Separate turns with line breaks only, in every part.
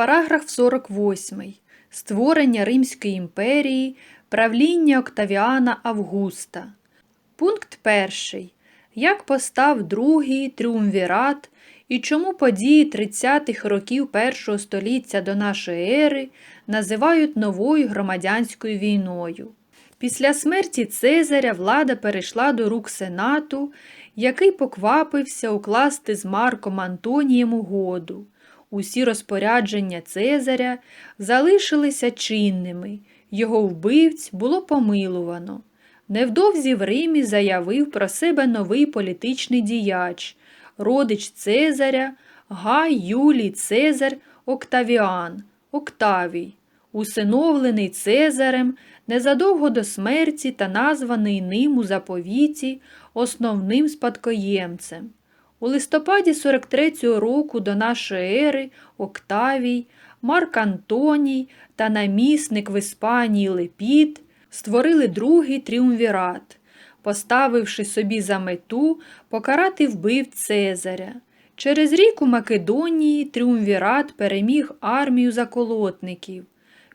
Параграф 48. Створення Римської імперії. Правління Октавіана Августа. Пункт 1. Як постав другий тріумвірат і чому події 30-х років першого століття до нашої ери називають новою громадянською війною? Після смерті Цезаря влада перейшла до рук Сенату, який поквапився укласти з Марком Антонієм угоду. Усі розпорядження Цезаря залишилися чинними, його вбивць було помилувано. Невдовзі в Римі заявив про себе новий політичний діяч, родич Цезаря Гай Юлій Цезар Октавіан, Октавій, усиновлений Цезарем незадовго до смерті та названий ним у заповіті основним спадкоємцем. У листопаді 43-го року до нашої ери Октавій, Марк Антоній та намісник в Іспанії Лепід створили другий тріумвірат, поставивши собі за мету покарати вбив Цезаря. Через рік у Македонії тріумвірат переміг армію заколотників.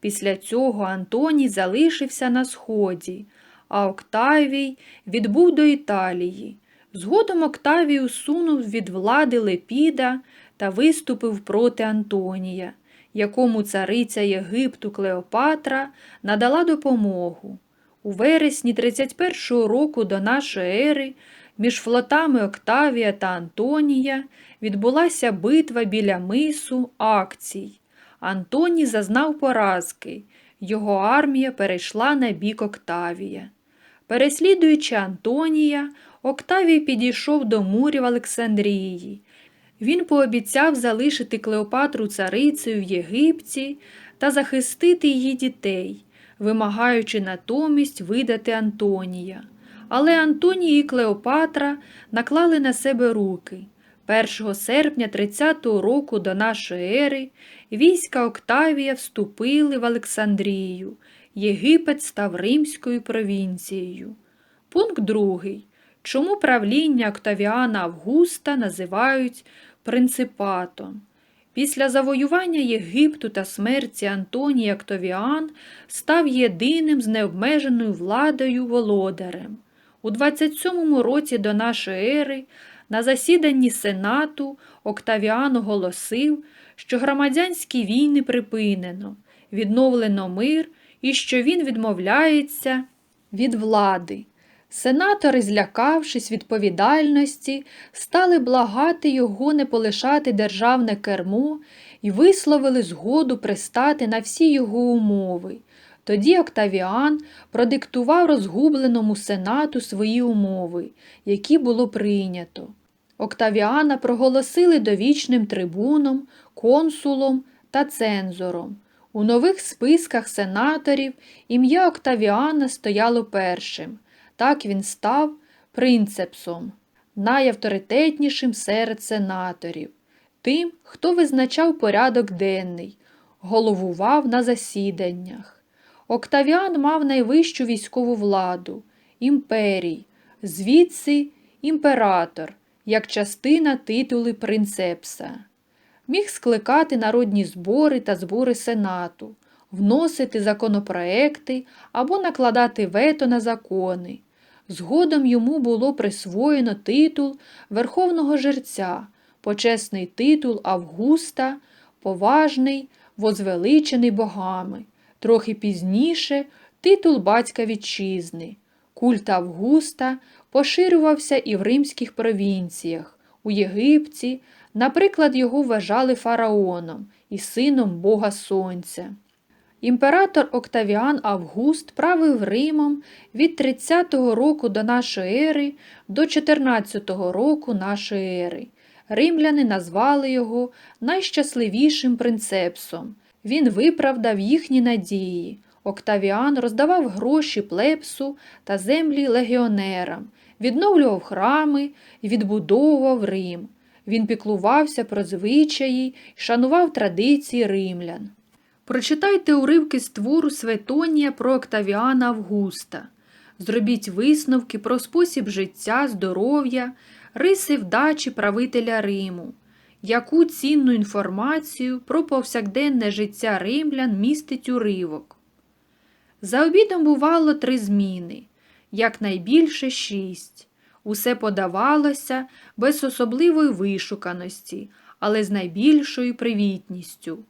Після цього Антоній залишився на сході, а Октавій відбув до Італії. Згодом Октавій усунув від влади Лепіда та виступив проти Антонія, якому цариця Єгипту Клеопатра надала допомогу. У вересні 31-го року до нашої ери між флотами Октавія та Антонія відбулася битва біля мису Акцій. Антоній зазнав поразки, його армія перейшла на бік Октавія. Переслідуючи Антонія, Октавій підійшов до мурів Олександрії. Він пообіцяв залишити Клеопатру царицею в Єгипті та захистити її дітей, вимагаючи натомість видати Антонія. Але Антоній і Клеопатра наклали на себе руки. 1 серпня 30-го року до нашої ери війська Октавія вступили в Олександрію. Єгипет став римською провінцією. Пункт 2. Чому правління Октавіана Августа називають принципатом? Після завоювання Єгипту та смерті Антоній Октавіан став єдиним з необмеженою владою володарем. У 27-му році до нашої ери на засіданні Сенату Октавіан оголосив, що громадянські війни припинено, відновлено мир і що він відмовляється від влади. Сенатори, злякавшись відповідальності, стали благати його не полишати державне кермо і висловили згоду пристати на всі його умови. Тоді Октавіан продиктував розгубленому сенату свої умови, які було прийнято. Октавіана проголосили довічним трибуном, консулом та цензором. У нових списках сенаторів ім'я Октавіана стояло першим. Так він став принцепсом, найавторитетнішим серед сенаторів, тим, хто визначав порядок денний, головував на засіданнях. Октавіан мав найвищу військову владу, імперій, звідси імператор, як частина титули принцепса. Міг скликати народні збори та збори сенату, вносити законопроекти або накладати вето на закони. Згодом йому було присвоєно титул Верховного жерця, почесний титул Августа, поважний, возвеличений богами, трохи пізніше титул батька вітчизни. Культ Августа поширювався і в римських провінціях, у Єгипті, наприклад, його вважали фараоном і сином Бога Сонця. Імператор Октавіан Август правив Римом від 30-го року до нашої ери до 14-го року нашої ери. Римляни назвали його найщасливішим принцепсом. Він виправдав їхні надії. Октавіан роздавав гроші плепсу та землі легіонерам, відновлював храми і відбудовував Рим. Він піклувався про звичаї і шанував традиції римлян. Прочитайте уривки з твору Светонія про Октавіана Августа. Зробіть висновки про спосіб життя, здоров'я, риси вдачі правителя Риму. яку цінну інформацію про повсякденне життя римлян містить уривок. За обідом бувало три зміни, якнайбільше шість. Усе подавалося без особливої вишуканості, але з найбільшою привітністю.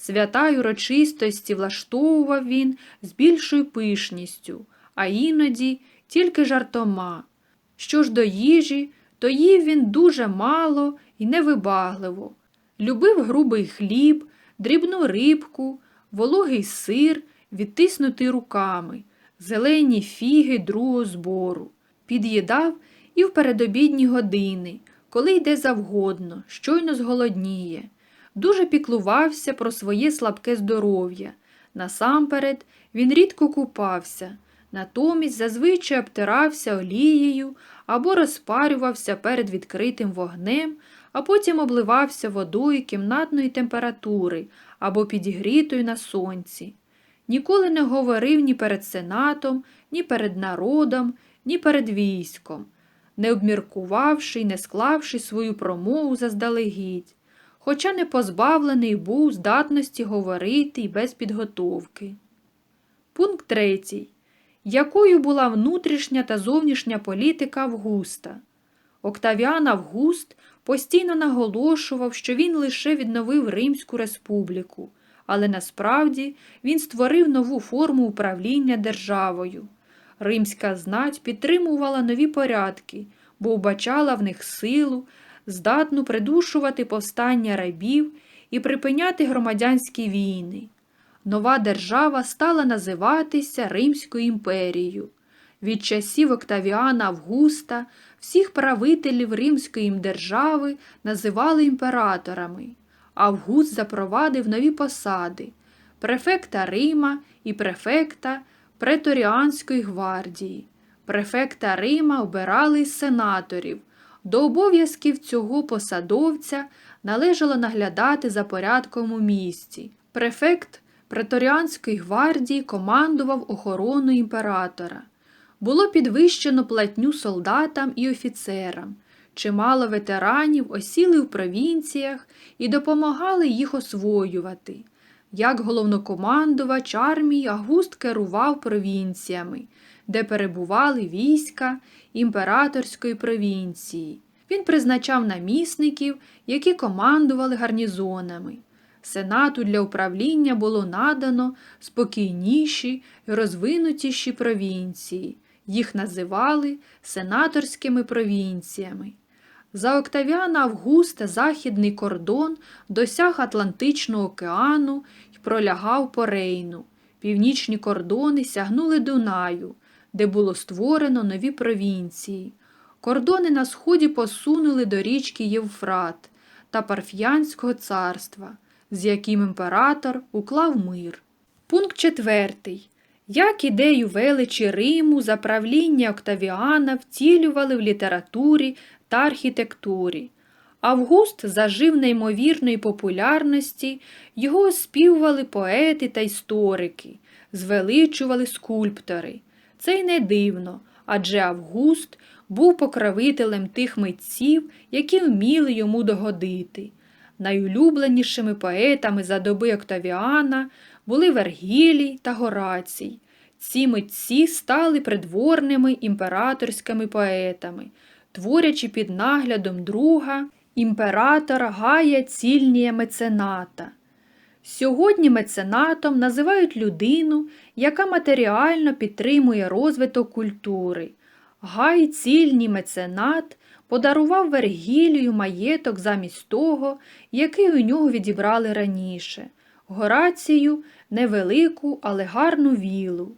Свята й урочистості влаштовував він з більшою пишністю, а іноді тільки жартома. Що ж до їжі, то їв він дуже мало і невибагливо. Любив грубий хліб, дрібну рибку, вологий сир, відтиснутий руками, зелені фіги другого збору. Під'їдав і в передобідні години, коли йде завгодно, щойно зголодніє. Дуже піклувався про своє слабке здоров'я. Насамперед він рідко купався, натомість зазвичай обтирався олією або розпарювався перед відкритим вогнем, а потім обливався водою кімнатної температури або підігрітою на сонці. Ніколи не говорив ні перед сенатом, ні перед народом, ні перед військом, не обміркувавши й не склавши свою промову заздалегідь, хоча не позбавлений був здатності говорити й без підготовки. Пункт третій. Якою була внутрішня та зовнішня політика Августа? Октавіан Август постійно наголошував, що він лише відновив Римську республіку, але насправді він створив нову форму управління державою. Римська знать підтримувала нові порядки, бо вбачала в них силу, здатну придушувати повстання рабів і припиняти громадянські війни. Нова держава стала називатися Римською імперією. Від часів Октавіана Августа всіх правителів Римської держави називали імператорами. Август запровадив нові посади префекта Рима і префекта Преторіанської гвардії. Префекта Рима обирали із сенаторів. До обов'язків цього посадовця належало наглядати за порядком у місті. Префект Преторіанської гвардії командував охороною імператора. Було підвищено платню солдатам і офіцерам. Чимало ветеранів осіли в провінціях і допомагали їх освоювати. Як головнокомандувач армії Август керував провінціями, де перебували війська імператорської провінції. Він призначав намісників, які командували гарнізонами. Сенату для управління було надано спокійніші розвинутіші провінції. Їх називали сенаторськими провінціями. За Октавіана Августа західний кордон досяг Атлантичного океану і пролягав по Рейну. Північні кордони сягнули Дунаю, де було створено нові провінції. Кордони на сході посунули до річки Євфрат та Парф'янського царства, з яким імператор уклав мир. Пункт четвертий. Як ідею величі Риму за правління Октавіана втілювали в літературі та архітектурі. Август зажив неймовірної популярності, його оспівували поети та історики, звеличували скульптори. Це й не дивно, адже Август був покровителем тих митців, які вміли йому догодити. Найулюбленішими поетами за доби Октавіана були Вергілій та Горацій. Ці митці стали придворними імператорськими поетами, творячи під наглядом друга імператора Гая Цільнія Мецената. Сьогодні меценатом називають людину, яка матеріально підтримує розвиток культури. Гай Цільній меценат подарував Вергілію маєток замість того, який у нього відібрали раніше. Горацію невелику, але гарну вілу.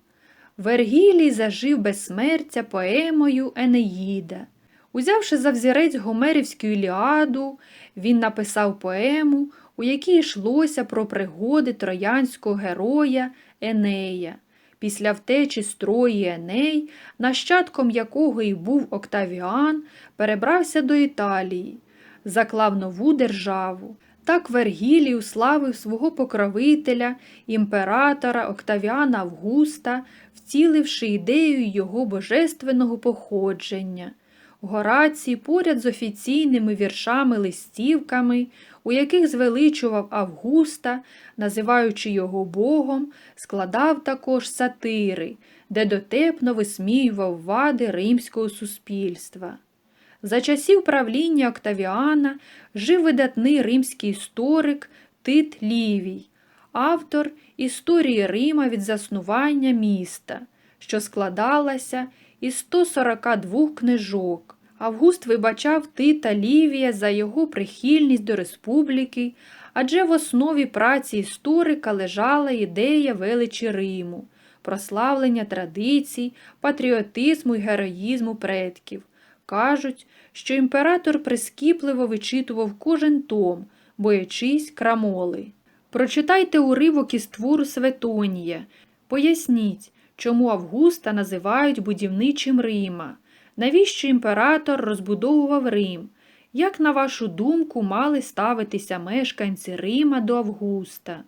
Вергілій зажив безсмертя поемою Енеїда. Узявши за взірець Гомерівську Іліаду, він написав поему, у якій йшлося про пригоди троянського героя Енея. Після втечі з Трої Еней, нащадком якого і був Октавіан, перебрався до Італії, заклав нову державу. Так Вергілій уславив свого покровителя, імператора Октавіана Августа, втіливши ідею його божественного походження. Горацій поряд з офіційними віршами-листівками, у яких звеличував Августа, називаючи його Богом, складав також сатири, де дотепно висміював вади римського суспільства. За часів правління Октавіана жив видатний римський історик Тит Лівій, автор історії Рима від заснування міста, що складалася із 142 книжок. Август вибачав Тита Лівія за його прихильність до республіки, адже в основі праці історика лежала ідея величі Риму, прославлення традицій, патріотизму і героїзму предків. Кажуть, що імператор прискіпливо вичитував кожен том, боячись крамоли. Прочитайте уривок із твору Светонія. Поясніть, чому Августа називають будівничим Рима. Навіщо імператор розбудовував Рим? Як, на вашу думку, мали ставитися мешканці Рима до Августа?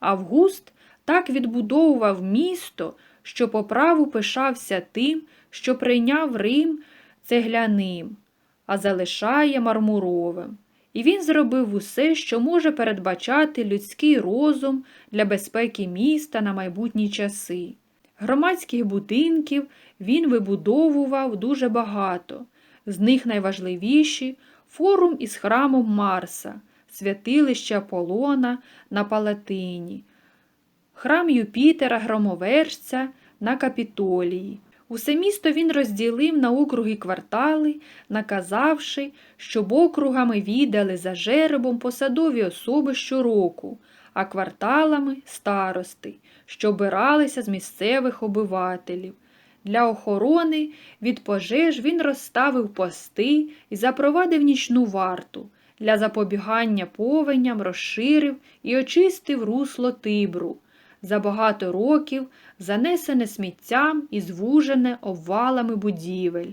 Август так відбудовував місто, що по праву пишався тим, що прийняв Рим цегляним, а залишає мармуровим. І він зробив усе, що може передбачати людський розум для безпеки міста на майбутні часи. Громадських будинків він вибудовував дуже багато. З них найважливіші форум із храмом Марса, святилище Аполлона на Палатині, храм Юпітера Громовержця на Капітолії. Усе місто він розділив на округи квартали, наказавши, щоб округами віддали за жеребом посадові особи щороку, а кварталами старости, що обиралися з місцевих обивателів. Для охорони від пожеж він розставив пости і запровадив нічну варту. Для запобігання повеням розширив і очистив русло Тибру. За багато років занесене сміттям і звужене обвалами будівель.